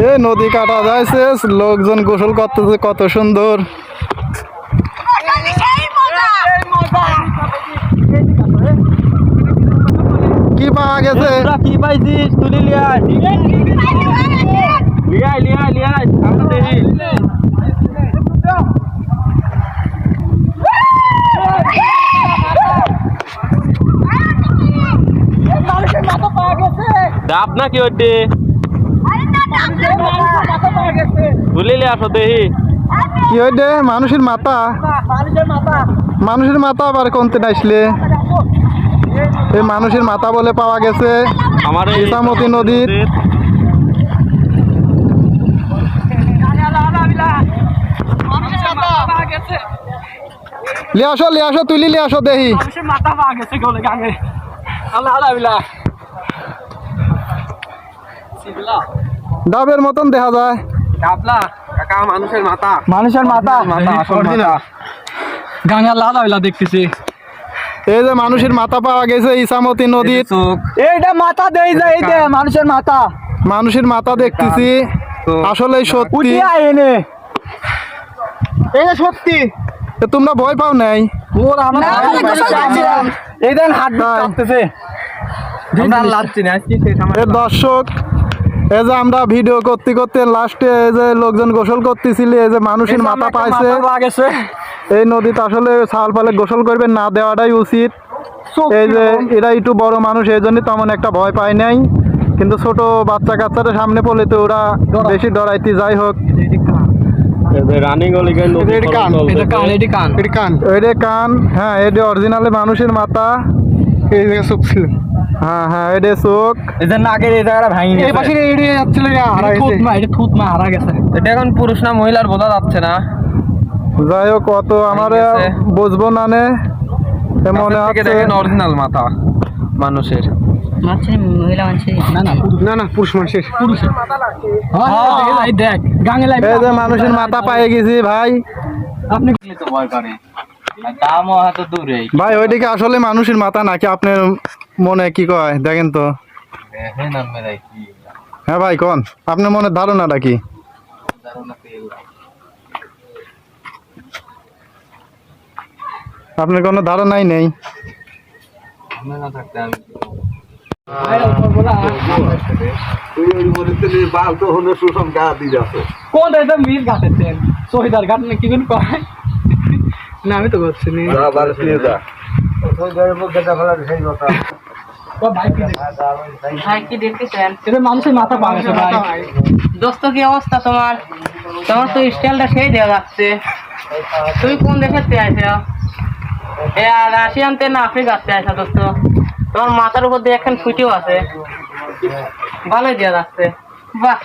এ নদী কাটা যাইছে লোকজন গোসল করতেছে কত সুন্দর। কি পাওয়া গেছে? কি পাইছিস তুলি লিয়াই লিয়াই লিয়াই লিয়াই ডাব না কি ওটি আসো দেখি কি হইছে মানুষের মাথা। মানুষের মাথা আবার কোনতে আসলে এই মানুষের মাথা বলে পাওয়া গেছে। আমার এই ইসামতি নদীর। লিয়ে আসো লিয়ে আসো তুলি লিয়ে আসো মানুষের মাথা পাওয়া গেছে গলে গাঙে। আল্লাহ আল্লাহ। ডাবের মতন দেখা যায়। কাপলা কাকা মানুষের মাথা। মানুষের গাঙে দেখতেছি। এই যে মানুষের মাথা পাওয়া গেছে ইসামতি নদীর। এইটা মাথা দেই যে এই যে মানুষের মাথা। মানুষের মাথা দেখতেছি। আসলে সত্যি। এটা সত্যি। তোমরা ভয় পাও নাই? ওর আমরা। এই দেন হাত দর্শক এই যে আমরা ভিডিও করতে করতে লাস্টে এই যে লোকজন গোসল করতেছিল এই যে মানুষের মাথা পাইছে এই নদীতে আসলে ছাল পালে গোসল করবেন না দেওয়াটাই উচিত এই যে এরা একটু বড় মানুষ এই জন্য তেমন একটা ভয় পায় নাই কিন্তু ছোট বাচ্চা কাচ্চারা সামনে পড়লে তো ওরা বেশি ডরাইতে যাই হোক কান, হ্যাঁ এটা অরিজিনালি মানুষের মাথা এই যে চোখ ছিল হ্যাঁ হ্যাঁ এটা চোখ। এদের নাকের এই জায়গাটা ভাঙি এই পাশে এটা যাচ্ছিল থুত মা এটা থুত হারা গেছে। এটা এখন পুরুষ না মহিলার বোঝা যাচ্ছে না। যাই হোক কত আমার বুঝব না নে। মনে কাছের হচ্ছে দেখেন অরিজিনাল মাথা মানুষের। না না না না পুরুষ মানুষের। হ্যাঁ এই দেখ গাঙে লাই এই যে মানুষের মাথা পায়ে গেছি ভাই। আপনি তো ভয় করে দামও এত দূরে। ভাই ওইদিকে আসলে মানুষের মাথা নাকি আপনার মনে কি কয়? দেখেন তো। দেখেন আমরা কি। হ্যাঁ ভাই কোন? আপনার মনে ধারণাটা কি? আপনার কোনো ধারণাই নেই। আমরা না থাকতে আমি কোন মিল গাছেছেন শহীদার ঘাট না কি কোন কয়। না আমি তো করছি নি। ও ভাই কি দেখ- ভাই কি দেখতেছেন এটা মানুষের মাথা ভাই। দোস্ত কি অবস্থা তোমার? তোমার তো স্টাইলটা সেই দেওয়া যাচ্ছে। তুমি কোন দেশের তে আইছো? এ রাশিয়ান না আফ্রিকাতে আইছো দোস্ত? তোমার মাথার উপর দিয়ে এখন ফুটিও আছে। ভালোই দেওয়া যাচ্ছে। বাহ।